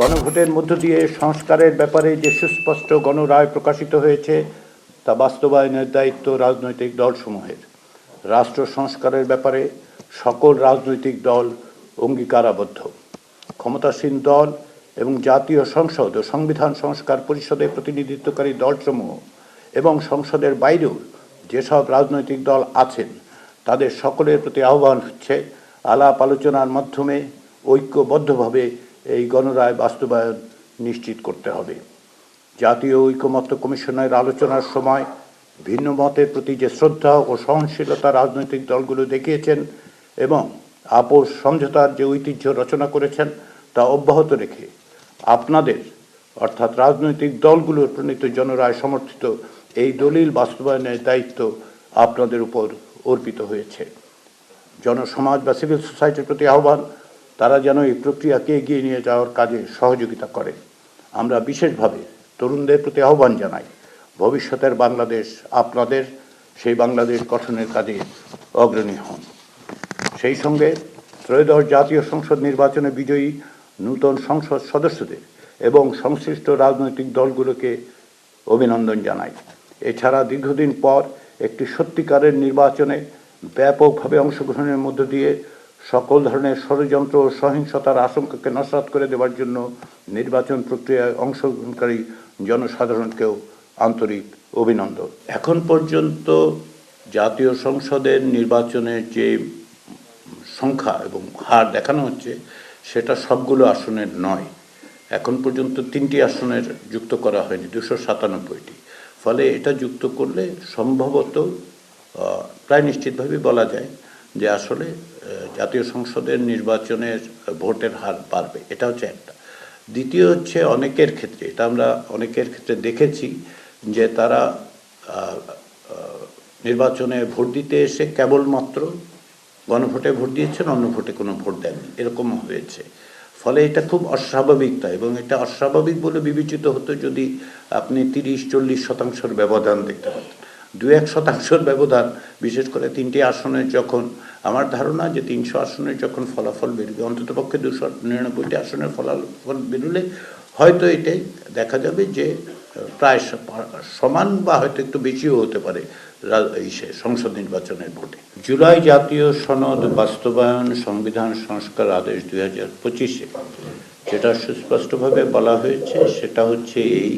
গণভোটের মধ্য দিয়ে সংস্কারের ব্যাপারে যে সুস্পষ্ট গণরায় প্রকাশিত হয়েছে, তা বাস্তবায়নের দায়িত্ব রাজনৈতিক দলসমূহের। রাষ্ট্র সংস্কারের ব্যাপারে সকল রাজনৈতিক দল অঙ্গীকারাবদ্ধ। ক্ষমতাসীন দল এবং জাতীয় সংসদ ও সংবিধান সংস্কার পরিষদে প্রতিনিধিত্বকারী দলসমূহ এবং সংসদের বাইরেও যেসব রাজনৈতিক দল আছেন, তাদের সকলের প্রতি আহ্বান হচ্ছে আলাপ আলোচনার মাধ্যমে ঐক্যবদ্ধভাবে এই গণরায় বাস্তবায়ন নিশ্চিত করতে হবে। জাতীয় ঐকমত্য কমিশনের আলোচনার সময় ভিন্ন মতের প্রতি যে শ্রদ্ধা ও সহনশীলতা রাজনৈতিক দলগুলো দেখিয়েছেন এবং আপোষ সমঝোতার যে ঐতিহ্য রচনা করেছেন তা অব্যাহত রেখে আপনাদের, অর্থাৎ রাজনৈতিক দলগুলোর প্রণীত জনরায় সমর্থিত এই দলিল বাস্তবায়নের দায়িত্ব আপনাদের উপর অর্পিত হয়েছে। জনসমাজ বা সিভিল সোসাইটির প্রতি আহ্বান তারা যেন এই প্রক্রিয়াকে এগিয়ে নিয়ে যাওয়ার কাজে সহযোগিতা করে। আমরা বিশেষভাবে তরুণদের প্রতি আহ্বান জানাই, ভবিষ্যতের বাংলাদেশ আপনাদের, সেই বাংলাদেশ গঠনের কাজে অগ্রণী হন। সেই সঙ্গে ত্রয়োদশ জাতীয় সংসদ নির্বাচনে বিজয়ী নূতন সংসদ সদস্যদের এবং সংশ্লিষ্ট রাজনৈতিক দলগুলোকে অভিনন্দন জানাই। এছাড়া দীর্ঘদিন পর একটি সত্যিকারের নির্বাচনে ব্যাপকভাবে অংশগ্রহণের মধ্য দিয়ে সকল ধরনের ষড়যন্ত্র ও সহিংসতার আশঙ্কাকে নস্বাত করে দেওয়ার জন্য নির্বাচন প্রক্রিয়ায় অংশগ্রহণকারী জনসাধারণকেও আন্তরিক অভিনন্দন। এখন পর্যন্ত জাতীয় সংসদের নির্বাচনের যে সংখ্যা এবং হার দেখানো হচ্ছে, সেটা সবগুলো আসনের নয়। এখন পর্যন্ত তিনটি আসনের যুক্ত করা হয়নি, দুশো সাতানব্বইটি। ফলে এটা যুক্ত করলে সম্ভবত প্রায় নিশ্চিতভাবে বলা যায় যে আসলে জাতীয় সংসদের নির্বাচনের ভোটের হার বাড়বে। এটা হচ্ছে একটা। দ্বিতীয় হচ্ছে অনেকের ক্ষেত্রে, এটা আমরা অনেকের ক্ষেত্রে দেখেছি যে তারা নির্বাচনে ভোট দিতে এসে কেবলমাত্র গণভোটে ভোট দিয়েছেন, অন্য ভোটে কোনো ভোট দেননি। এরকম হয়েছে। ফলে এটা খুব অস্বাভাবিক অস্বাভাবিকতা এবং এটা অস্বাভাবিক বলে বিবেচিত হতো যদি আপনি তিরিশ, চল্লিশ শতাংশের ব্যবধান দেখতে পেতেন দু এক শতাংশের ব্যবধান, বিশেষ করে তিনটি আসনের যখন, আমার ধারণা যে তিনশো আসনের যখন ফলাফল বেরোবে, অন্ততপক্ষে দুশো নিরানব্বইটি আসনের ফলাফল বেরোলে হয়তো এটাই দেখা যাবে যে, প্রায় সমান বা হয়তো একটু বেশিও হতে পারে সংসদ নির্বাচনের ভোটে। জুলাই জাতীয় সনদ বাস্তবায়ন সংবিধান সংস্কার আদেশ দুই হাজার পঁচিশে, যেটা সুস্পষ্টভাবে বলা হয়েছে, সেটা হচ্ছে এই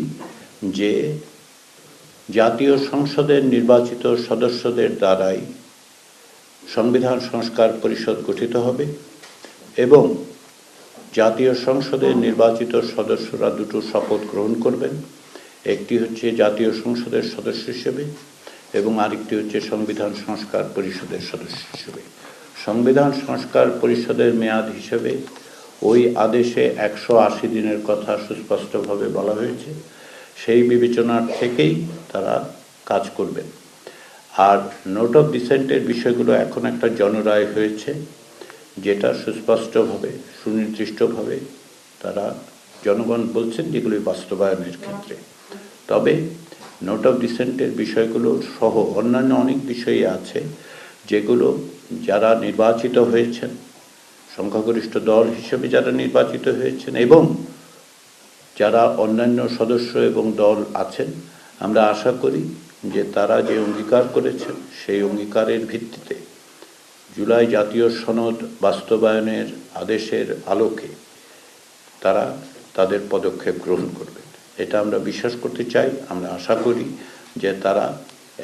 যে জাতীয় সংসদের নির্বাচিত সদস্যদের দ্বারাই সংবিধান সংস্কার পরিষদ গঠিত হবে এবং জাতীয় সংসদের নির্বাচিত সদস্যরা দুটো শপথ গ্রহণ করবেন। একটি হচ্ছে জাতীয় সংসদের সদস্য হিসেবে এবং আরেকটি হচ্ছে সংবিধান সংস্কার পরিষদের সদস্য হিসেবে। সংবিধান সংস্কার পরিষদের মেয়াদ হিসেবে ওই আদেশে একশো আশি দিনের কথা সুস্পষ্টভাবে বলা হয়েছে। সেই বিবেচনার থেকেই তারা কাজ করবেন। আর নোট অফ ডিসেন্টের বিষয়গুলো এখন একটা জনরায় হয়েছে, যেটা সুস্পষ্টভাবে, সুনির্দিষ্টভাবে তারা জনগণ বলছেন যেগুলি বাস্তবায়নের ক্ষেত্রে। তবে নোট অফ ডিসেন্টের বিষয়গুলো সহ অন্যান্য অনেক বিষয়ই আছে, যেগুলো যারা নির্বাচিত হয়েছেন, সংখ্যাগরিষ্ঠ দল হিসেবে যারা নির্বাচিত হয়েছেন এবং যারা অন্যান্য সদস্য এবং দল আছেন, আমরা আশা করি যে তারা যে অঙ্গীকার করেছেন, সেই অঙ্গীকারের ভিত্তিতে জুলাই জাতীয় সনদ বাস্তবায়নের আদেশের আলোকে তারা তাদের পদক্ষেপ গ্রহণ করবেন। এটা আমরা বিশ্বাস করতে চাই, আমরা আশা করি যে তারা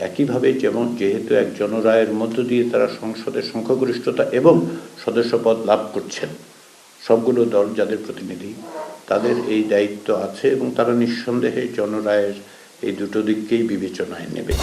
একইভাবে যেমন যেহেতু এক জনরায়ের মধ্য দিয়ে তারা সংসদের সংখ্যাগরিষ্ঠতা এবং সদস্যপদ লাভ করছেন সবগুলো দল যাদের প্রতিনিধি, তাদের এই দায়িত্ব আছে এবং তারা নিঃসন্দেহে জনরায়ের এই দুটো দিককেই বিবেচনায় নেবে।